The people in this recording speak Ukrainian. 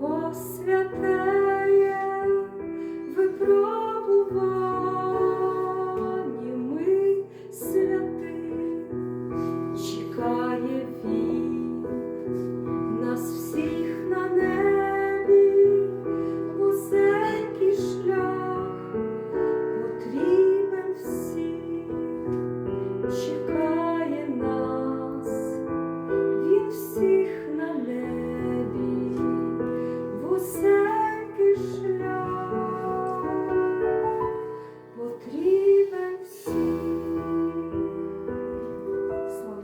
ім'я Його